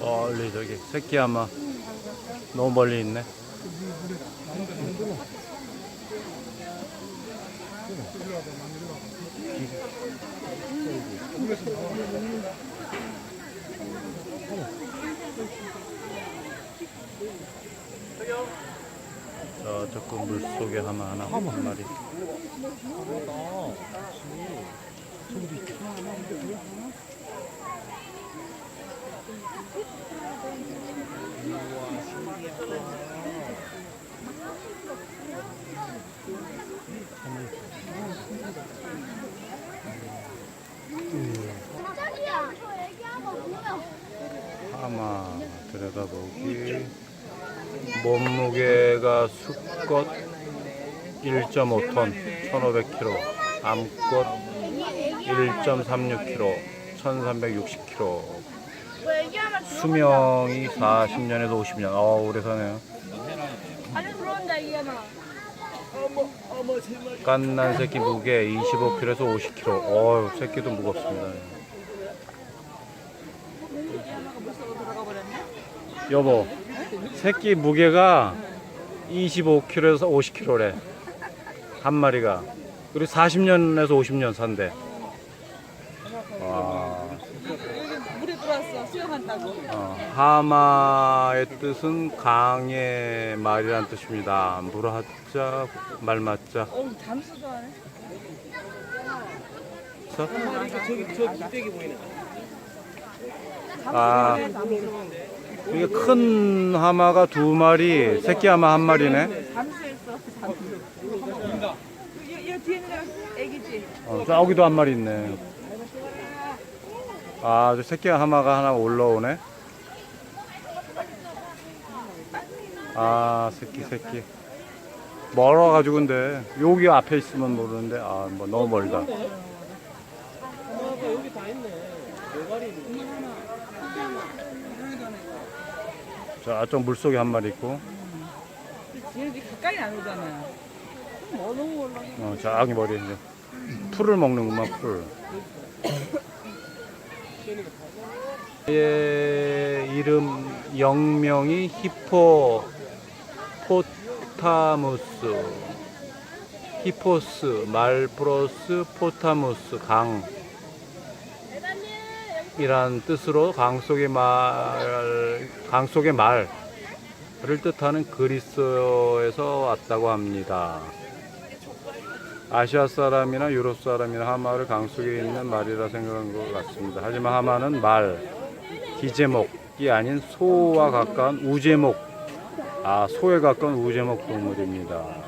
멀리 저기 새끼 아마 너무 멀리 있네. 저쪽 그 물속에 하마 하나 한 마리. 깜짝이야. 저 애기하고 보여. 하마 들여다보기. 몸무게가 수컷 1.5톤 1500kg 암컷 1.36kg 1360kg 저 애기하면 수명이 40년에서 50년. 어 오래 사네요. 깐난 새끼 무게 25kg에서 50kg 어 새끼도 무겁습니다 여보 새끼 무게가 25kg에서 50kg래. 한 마리가. 그리고 40년에서 50년 산대. 와. 물에 들어왔어. 수영한다고. 어, 하마의 뜻은 강의 말이란 뜻입니다. 물하자 말 맞자. 어우 잠수도 하네 그래서 저기 저 뒷배기 보이네. 아 이게 큰 하마가 두 마리 새끼 하마 한 마리네 잠수했어 잠수 이, 이 뒤에 있는 애가 애기지 어, 저기도 한 마리 있네. 아, 저 새끼 하마가 하나 올라오네. 아, 새끼, 새끼. 멀어가지고, 근데, 여기 앞에 있으면 모르는데, 아, 뭐, 너무 멀다. 여기 다 있네. 대가리. 저쪽 물속에 한 마리 있고, 얘네들이 가까이 안 오잖아요. 뭐 어, 저기 머리에 이제. 풀을 먹는구만, 풀. 얘 이름 영명이 히포 포타무스. 히포스 말 플러스 포타무스 강 이란 뜻으로 강 속의 말, 강 속의 말을 뜻하는 그리스어에서 왔다고 합니다. 아시아 사람이나 유럽 사람이나 하마를 강 속에 있는 말이라 생각한 것 같습니다. 하지만 하마는 말, 기제목이 아닌 소와 가까운 우제목, 아 소에 가까운 우제목 동물입니다.